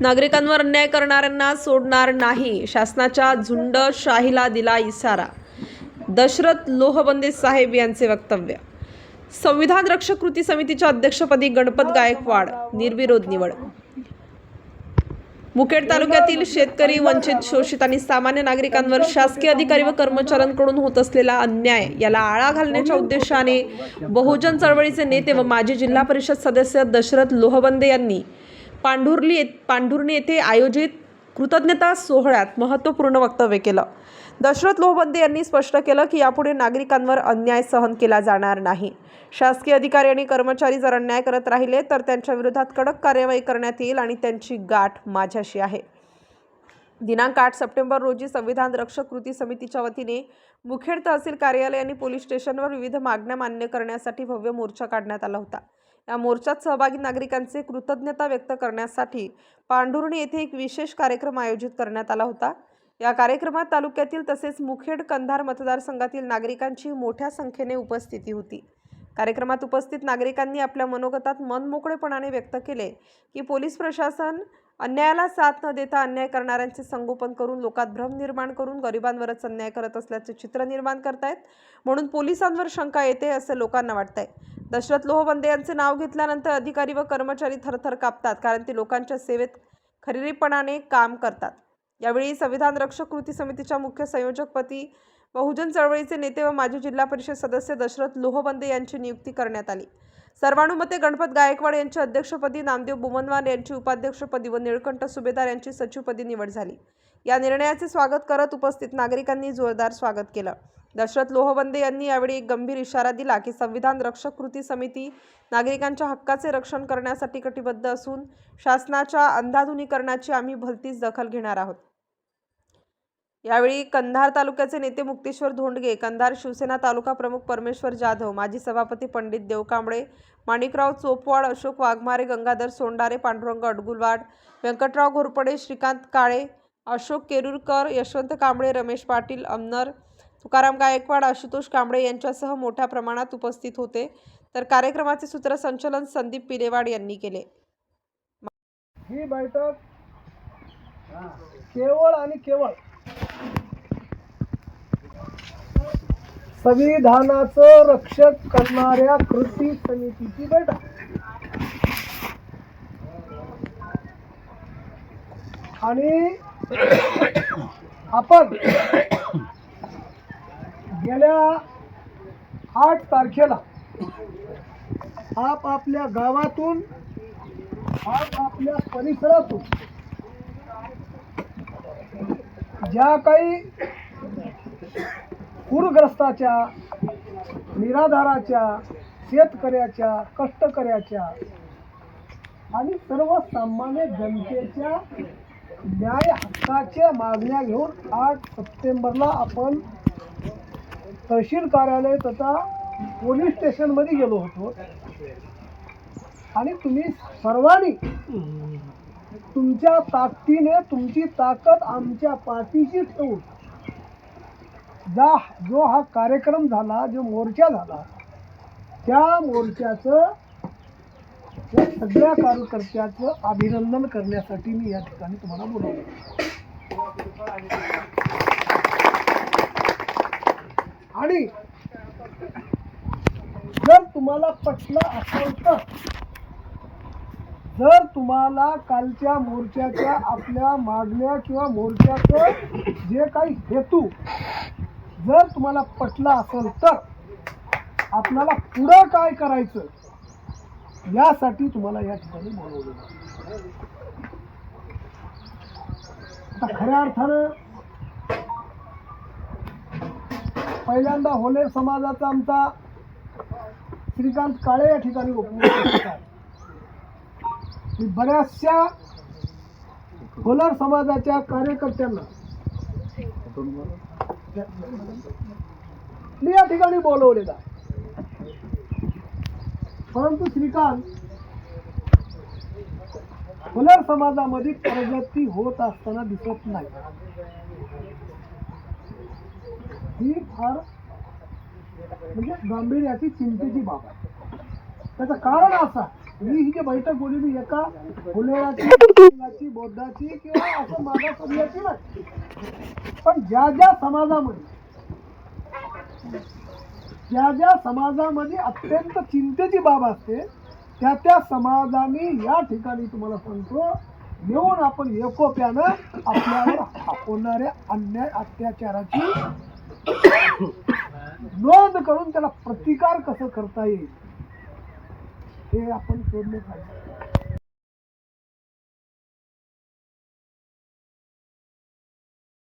नागरिकांवर अन्याय करणाऱ्यांना सोडणार नाही. शासनाच्या झुंड शाहीला दिला इशारा. दशरथ लोहबंदे साहेब यांचे वक्तव्य. संविधान रक्षक कृती समितीच्या अध्यक्षपदी गणपत गायकवाड निर्विरोध निवड. मुखेड तालुक्यातील शेतकरी वंचित शोषित आणि सामान्य नागरिकांवर शासकीय अधिकारी व कर्मचाऱ्यांकडून होत असलेला अन्याय याला आळा घालण्याच्या उद्देशाने बहुजन चळवळीचे नेते व माजी जिल्हा परिषद सदस्य दशरथ लोहबंदे यांनी पांढुर्ली पांढुर्णी येथे आयोजित कृतज्ञता सोहळ्यात महत्त्वपूर्ण वक्तव्य केलं. दशरथ लोहबंदे यांनी स्पष्ट केलं की यापुढे नागरिकांवर अन्याय सहन केला जाणार नाही. शासकीय अधिकारी आणि कर्मचारी जर अन्याय करत राहिले तर त्यांच्या विरोधात कडक कार्यवाही करण्यात येईल आणि त्यांची गाठ माझ्याशी आहे. दिनांक आठ सप्टेंबर रोजी संविधान रक्षक कृती समितीच्या वतीने मुखेड तहसील कार्यालय आणि पोलीस स्टेशनवर विविध मागण्या मान्य करण्यासाठी भव्य मोर्चा काढण्यात आला होता. या मोर्चात सहभागी नागरिकांचे कृतज्ञता व्यक्त करण्यासाठी पांढुर्णी येथे एक विशेष कार्यक्रम आयोजित करण्यात आला होता. या कार्यक्रमात तालुक्यातील तसेच मुखेड कंधार मतदारसंघातील नागरिकांची मोठ्या संख्येने उपस्थिती होती. कार्यक्रमात उपस्थित नागरिकांनी आपल्या मनोगतात मनमोकळेपणाने व्यक्त केले की पोलीस प्रशासन अन्यायाला साथ न देता अन्याय करणाऱ्यांचे संगोपन करून लोकात भ्रम निर्माण करून गरिबांवरच अन्याय करत असल्याचे चित्र निर्माण करतायत. म्हणून पोलिसांवर शंका येते असं लोकांना वाटतंय. दशरथ लोहबंदे यांचे नाव घेतल्यानंतर अधिकारी व कर्मचारी थरथर कापतात कारण ते लोकांच्या सेवेत खरेरीपणाने काम करतात. यावेळी संविधान रक्षक कृती समितीच्या मुख्य संयोजकपती बहुजन चळवळीचे नेते व माजी जिल्हा परिषद सदस्य दशरथ लोहबंदे यांची नियुक्ती करण्यात आली. सर्वानुमते गणपत गायकवाड यांच्या अध्यक्षपदी नामदेव बुमनवार यांची उपाध्यक्षपदी व निळकंठ सुभेदार यांची सचिवपदी निवड झाली. या निर्णयाचे स्वागत करत उपस्थित नागरिकांनी जोरदार स्वागत केलं. दशरथ लोहबंदे यांनी यावेळी एक गंभीर इशारा दिला की संविधान रक्षक कृती समिती नागरिकांच्या हक्काचे रक्षण करण्यासाठी कटिबद्ध असून शासनाच्या अंधाधुनीकरणाची आम्ही भलतीच दखल घेणार आहोत. यावेळी कंधार तालुक्याचे नेते मुक्तेश्वर धोंडगे कंधार शिवसेना तालुका प्रमुख परमेश्वर जाधव माजी सभापती पंडित देवकांबळे माणिकराव चोपवाड अशोक वाघमारे गंगाधर सोंडारे पांडुरंग अडगुलवाड व्यंकटराव घोरपडे श्रीकांत काळे अशोक केरुरकर यशवंत कांबळे रमेश पाटील अमनर तुकाराम गायकवाड आशुतोष कांबळे यांच्यासह मोठ्या प्रमाणात उपस्थित होते. तर कार्यक्रमाचे सूत्रसंचलन संदीप पिरेवाड यांनी केले. ही बैठक केवळ आणि केवळ संविधानाचं रक्षक करणाऱ्या कृती समितीची बैठक. आणि आपण गेल्या आठ तारखेला आपापल्या गावातून आपापल्या आपल्या परिसरातून ज्या काही पूरग्रस्ताच्या निराधाराच्या शेतकऱ्याच्या कष्टकऱ्याच्या आणि सर्वसामान्य जनतेच्या न्याय हक्काच्या मागण्या घेऊन आठ सप्टेंबरला आपण तहसील कार्यालय तथा पोलीस स्टेशनमध्ये गेलो होतो. आणि तुम्ही सर्वांनी तुमच्या ताकदीने तुमची ताकद आमच्या पाठीशी ठेवून जा जो हा कार्यक्रम झाला जो मोर्चा झाला त्या मोर्चाचं सगळ्या कार्यकर्त्याचं अभिनंदन करण्यासाठी मी या ठिकाणी तुम्हाला बोलवलं. आणि जर तुम्हाला पटलं असेल तर जर तुम्हाला कालच्या मोर्चाच्या आपल्या मागण्या किंवा मोर्चाचं जे काही हेतू जर तुम्हाला पटला असेल तर आपल्याला पुढं काय करायचं यासाठी तुम्हाला या ठिकाणी बोलवलं आता खऱ्या अर्थानं पहिल्यांदा होले समाजाचा आमचा श्रीकांत काळे या ठिकाणी उपस्थित आहे बऱ्याचशा होलार समाजाच्या कार्यकर्त्यांना मी या ठिकाणी बोलवलेला परंतु श्रीकांत होलार समाजामध्ये प्रगती होत असताना दिसत नाही. ही फार म्हणजे गांभीर्याची चिंतेची बाब आहे. त्याचं कारण असं आहे. मी ही जी बैठक बोलली एका फुलेराची बौद्धाची किंवा असं माझ्या मागासवर्गीयाची नाही. पण ज्या ज्या समाजामध्ये ज्या ज्या समाजामध्ये अत्यंत चिंतेची बाब असते त्या त्या समाजाने या ठिकाणी तुम्हाला सांगतो येऊन आपण एकोप्यानं आपल्यावर होणाऱ्या अन्याय अत्याचाराची नोंद करून त्याला प्रतिकार कसं करता येईल हे आपण शोधलं पाहिजे.